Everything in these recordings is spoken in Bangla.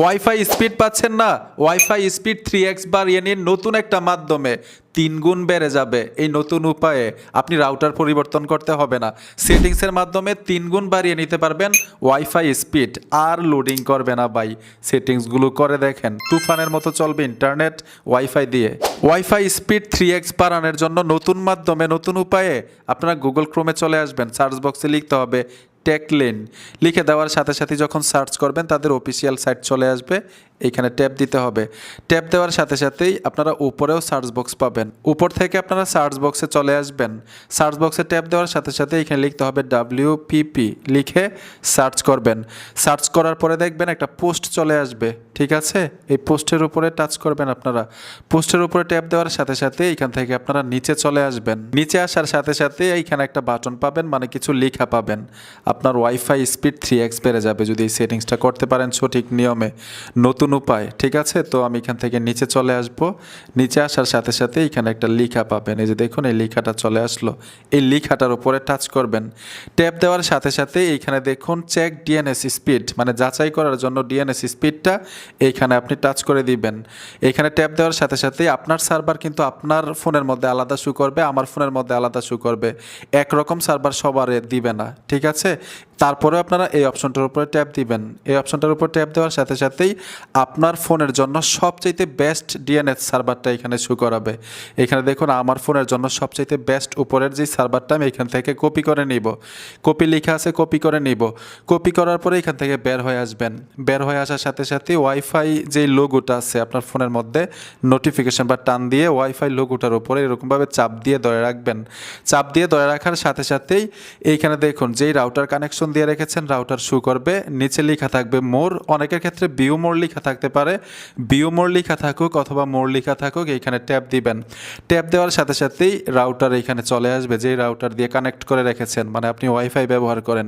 ওয়াইফাই স্পিড পাচ্ছেন না। ওয়াইফাই স্পিড থ্রি এক্স বাড়িয়ে নিন নতুন একটা মাধ্যমে। তিন গুণ বেড়ে যাবে এই নতুন উপায়ে। আপনি রাউটার পরিবর্তন করতে হবে না। সেটিংসের মাধ্যমে তিন গুণ বাড়িয়ে নিতে পারবেন ওয়াইফাই স্পিড আর লোডিং করবে না ভাই। সেটিংসগুলো করে দেখেন। তুফানের মতো চলবে ইন্টারনেট ওয়াইফাই দিয়ে। ওয়াইফাই স্পিড থ্রি এক্স বাড়ানোর জন্য নতুন মাধ্যমে নতুন উপায়ে আপনারা গুগল ক্রোমে চলে আসবেন। সার্চ বক্সে লিখতে হবে টেকলেন লিখে দেওয়ার সাথে সাথে যখন সার্চ করবেন তাদের অফিসিয়াল সাইট চলে আসবে। এইখানে ট্যাপ দিতে হবে। ট্যাপ দেওয়ার সাথে সাথেই আপনারা উপরেও সার্চ বক্স পাবেন। উপর থেকে আপনারা সার্চ বক্সে চলে আসবেন। সার্চ বক্সে ট্যাপ দেওয়ার সাথে সাথে এখানে লিখতে হবে ডাব্লিউ লিখে সার্চ করবেন। সার্চ করার পরে দেখবেন একটা পোস্ট চলে আসবে। ঠিক আছে? এই পোস্টের উপরে টাচ করবেন আপনারা। পোস্টের উপরে ট্যাপ দেওয়ার সাথে সাথে এখান থেকে আপনারা নিচে চলে আসবেন। নিচে আসার সাথে সাথে এইখানে একটা বাটন পাবেন মানে কিছু লেখা পাবেন। আপনার ওয়াইফাই স্পিড থ্রি এক্স বেড়ে যাবে যদি এই সেটিংসটা করতে পারেন সঠিক নিয়মে। নতুন উপায়, ঠিক আছে? তো আমি এখান থেকে নিচে চলে আসব। নিচে আসার সাথে সাথে এখানে একটা লেখা পাবেন। এই যে দেখুন, এই লিখাটা চলে আসলো। এই লিখাটার উপরে টাচ করবেন। ট্যাপ দেওয়ার সাথে সাথে এইখানে দেখুন চেক ডিএনএস স্পিড মানে যাচাই করার জন্য ডিএনএস স্পিডটা এইখানে আপনি টাচ করে দিবেন। এখানে ট্যাপ দেওয়ার সাথে সাথে আপনার সার্ভার কিন্তু আপনার ফোনের মধ্যে আলাদা শু করবে, আমার ফোনের মধ্যে আলাদা শু করবে। একরকম সার্ভার সবার দিবে না, ঠিক আছে? তারপরে আপনারা এই অপশনটার উপরে ট্যাপ দিবেন। এই অপশনটার উপর ট্যাপ দেওয়ার সাথে সাথেই আপনার ফোনের জন্য সবচাইতে বেস্ট ডিএনএস সার্ভারটা এখানে শু করাবে। এখানে দেখুন, আমার ফোনের জন্য সবচাইতে বেস্ট উপরের যে সার্ভারটা আমি এখান থেকে কপি করে নিব। কপি লেখা আছে কপি করে নিব। কপি করার পরে এখান থেকে বের হয়ে আসবেন। বের হয়ে আসার সাথে সাথে ওয়াইফাই যে লোগোটা আছে আপনার ফোনের মধ্যে নোটিফিকেশন বা টান দিয়ে ওয়াইফাই লোগোটার উপরে এরকমভাবে চাপ দিয়ে ধরে রাখবেন। চাপ দিয়ে ধরে রাখার সাথে সাথেই এইখানে দেখুন, যেই রাউটার কানেকশন দিয়ে রেখেছেন রাউটার শু করবে। নিচে লেখা থাকবে মোর। অনেকের ক্ষেত্রে বিউ মোর লেখা থাকতে পারে। বিউ মোর লেখা থাকুক অথবা মোর লেখা থাকুক, এইখানে ট্যাপ দিবেন। ট্যাপ দেওয়ার সাথে সাথেই রাউটার এইখানে চলে আসবে, যেই রাউটার দিয়ে কানেক্ট করে রেখেছেন মানে আপনি ওয়াইফাই ব্যবহার করেন।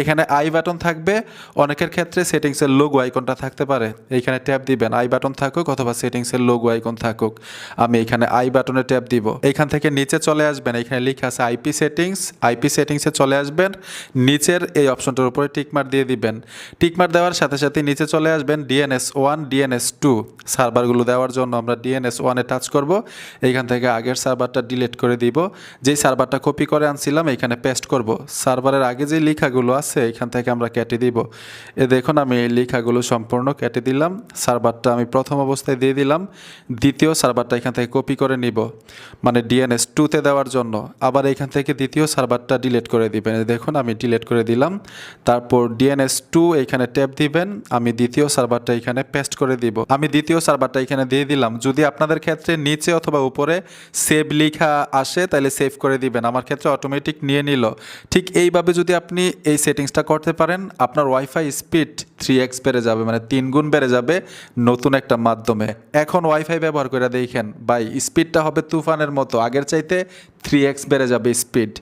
এখানে আই বাটন থাকবে। অনেকের ক্ষেত্রে সেটিংসের লোগো আইকনটা থাকতে পারে। এইখানে ট্যাপ দিবেন, আই বাটন থাকুক অথবা সেটিংসের লোগো আইকন থাকুক। আমি এখানে আই বাটনে ট্যাপ দিব। এখান থেকে নিচে চলে আসবেন, এখানে লেখা আছে আইপি সেটিংস। আইপি সেটিংসে চলে আসবেন। নিচের এই অপশনটার উপরে টিকমার দিয়ে দিবেন। টিকমার দেওয়ার সাথে সাথে নিচে চলে আসবেন ডিএনএস ওয়ান, ডিএনএস টু। সার্ভারগুলো দেওয়ার জন্য আমরা ডিএনএস ওয়ানে টাচ করব। এইখান থেকে আগের সার্ভারটা ডিলিট করে দিব। যেই সার্ভারটা কপি করে আনছিলাম এখানে পেস্ট করব। সার্ভারের আগে যে লেখাগুলো আছে এখান থেকে আমরা কেটে দিব। এ দেখুন, আমি এই লেখাগুলো সম্পূর্ণ কেটে দিলাম। সার্ভারটা আমি প্রথম অবস্থায় দিয়ে দিলাম। দ্বিতীয় সার্ভারটা এখান থেকে কপি করে নিব। মানে ডিএনএস টুতে দেওয়ার জন্য। আবার এখান থেকে দ্বিতীয় সার্ভারটা ডিলিট করে দিবেন। দেখুন, আমি ডিলিট করে দিলাম। তারপর ডিএনএস টু এখানে ট্যাপ দিবেন। আমি দ্বিতীয় সার্ভারটা এখানে পেস্ট করে দিব। আমি দ্বিতীয় সার্ভারটা এখানে দিয়ে দিলাম। যদি আপনাদের ক্ষেত্রে নিচে অথবা উপরে সেভ লেখা আসে, তাহলে সেভ করে দিবেন। আমার ক্ষেত্রে অটোমেটিক নিয়ে নিল। ঠিক এইভাবে যদি আপনি এই সেটিংসটা করতে পারেন, আপনার ওয়াইফাই স্পিড থ্রি এক্স বেড়ে যাবে মানে তিন গুণ বেড়ে যাবে নতুন একটা মাধ্যমে। এখন ওয়াইফাই ব্যবহার করে দেখেন বাই স্পিডটা হবে তুফানের মতো। আগের চাইতে থ্রি এক্স বেড়ে যাবে স্পিড